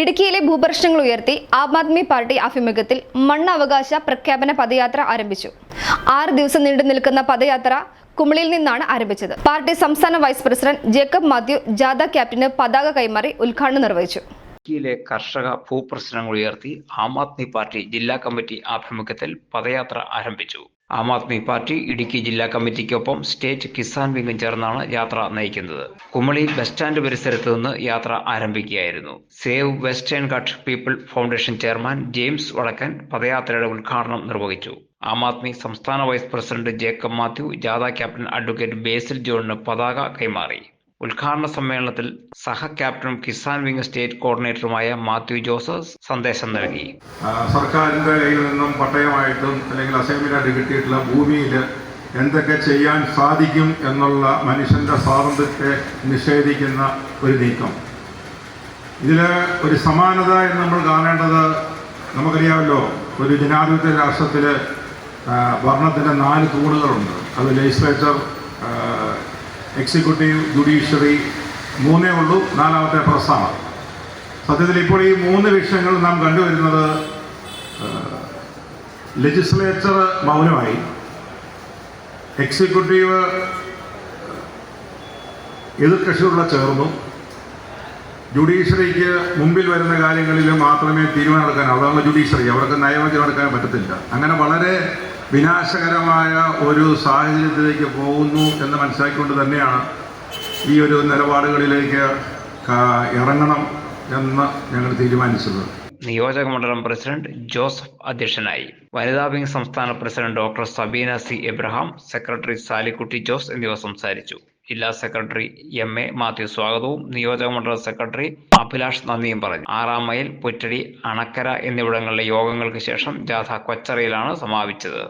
ഇടുക്കിയിലെ ഭൂപ്രശ്നങ്ങൾ ഉയർത്തി ആം ആദ്മി പാർട്ടി ആഭിമുഖ്യത്തിൽ മണ്ണവകാശ പ്രഖ്യാപന പദയാത്ര ആരംഭിച്ചു. ആറ് ദിവസം നീണ്ടു നിൽക്കുന്ന പദയാത്ര കുമളിയിൽ നിന്നാണ് ആരംഭിച്ചത്. പാർട്ടി സംസ്ഥാന വൈസ് പ്രസിഡന്റ് ജേക്കബ് മാത്യു ജാഥ ക്യാപ്റ്റന് പതാക കൈമാറി ഉദ്ഘാടനം നിർവഹിച്ചു. ഇടുക്കിയിലെ കർഷക ഭൂപ്രശ്നങ്ങൾ ഉയർത്തി ആം ആദ്മി പാർട്ടി ജില്ലാ കമ്മിറ്റി ആഭിമുഖ്യത്തിൽ പദയാത്ര ആരംഭിച്ചു. ആം ആദ്മി പാർട്ടി ഇടുക്കി ജില്ലാ കമ്മിറ്റിക്കൊപ്പം സ്റ്റേറ്റ് കിസാൻ വിംഗും ചേർന്നാണ് യാത്ര നയിക്കുന്നത്. കുമളി ബസ് സ്റ്റാൻഡ് പരിസരത്ത് നിന്ന് യാത്ര ആരംഭിക്കുകയായിരുന്നു. Save western Ghat people foundation chairman James Vadakkan പദയാത്രയുടെ ഉദ്ഘാടനം നിർവഹിച്ചു. ആം ആദ്മി സംസ്ഥാന വൈസ് പ്രസിഡന്റ് ജേക്കബ് മാത്യു ജാഥ ക്യാപ്റ്റൻ അഡ്വക്കേറ്റ് ബേസിൽ ജോണിന് പതാക കൈമാറി. ഉദ്ഘാടന സമ്മേളനത്തിൽ സഹ ക്യാപ്റ്റനും കിസാൻ വിംഗ് സ്റ്റേറ്റ് കോർഡിനേറ്ററുമായ മാത്യു ജോസഫ് സന്ദേശം നൽകി. സർക്കാരിന്റെ കയ്യിൽ നിന്നും പട്ടയമായിട്ടും അല്ലെങ്കിൽ അസൈൻമെന്റായിട്ട് കിട്ടിയിട്ടുള്ള ഭൂമിയിൽ എന്തൊക്കെ ചെയ്യാൻ സാധിക്കും എന്നുള്ള മനുഷ്യന്റെ സ്വാതന്ത്ര്യത്തെ നിഷേധിക്കുന്ന ഒരു നീക്കം. ഇതിൽ ഒരു സമാനത എന്ന് നമ്മൾ കാണേണ്ടത് നമുക്കറിയാമല്ലോ ഒരു ജനാധിപത്യ രാഷ്ട്രത്തിൽ ഭരണത്തിന്റെ നാല് തൂണുകളുണ്ട്. അത് ലെജിസ്ലേച്ചർ എക്സിക്യൂട്ടീവ് ജുഡീഷ്യറി മൂന്നേ ഉള്ളൂ നാലാമത്തെ പ്രസ്താവന സത്യത്തിൽ ഇപ്പോൾ ഈ മൂന്ന് വിഷയങ്ങൾ നാം കണ്ടുവരുന്നത് ലെജിസ്ലേച്ചർ മൗനമായി. എക്സിക്യൂട്ടീവ് എതിർകക്ഷിയുള്ള ചേർന്നു. ജുഡീഷ്യറിക്ക് മുമ്പിൽ വരുന്ന കാര്യങ്ങളിൽ മാത്രമേ തീരുമാനമെടുക്കാൻ അതാണ് ജുഡീഷ്യറി. അവർക്ക് നയവചനം എടുക്കാൻ പറ്റത്തില്ല. അങ്ങനെ വളരെ വിനാശകരമായ ഒരു സാഹചര്യത്തിലേക്ക് പോകുന്നു എന്ന് മനസ്സിലാക്കിക്കൊണ്ട് തന്നെയാണ് ഈ ഒരു നിലപാടുകളിലേക്ക് ഇറങ്ങണം എന്ന് ഞങ്ങൾ തീരുമാനിച്ചത്. നിയോജക മണ്ഡലം പ്രസിഡന്റ് ജോസഫ് അധ്യക്ഷനായി. വനിതാ വിംഗ് സംസ്ഥാന president doctor Sabeena C Abraham secretary Salikutty Jose എന്നിവർ സംസാരിച്ചു. ജില്ലാ സെക്രട്ടറി എം എ മാത്യു സ്വാഗതവും നിയോജക മണ്ഡല സെക്രട്ടറി അഭിലാഷ് നന്ദിയും പറഞ്ഞു. ആറാം മൈൽ പുറ്റടി അണക്കര എന്നിവിടങ്ങളിലെ യോഗങ്ങൾക്ക് ശേഷം ജാഥ കൊച്ചറയിലാണ് സമാപിച്ചത്.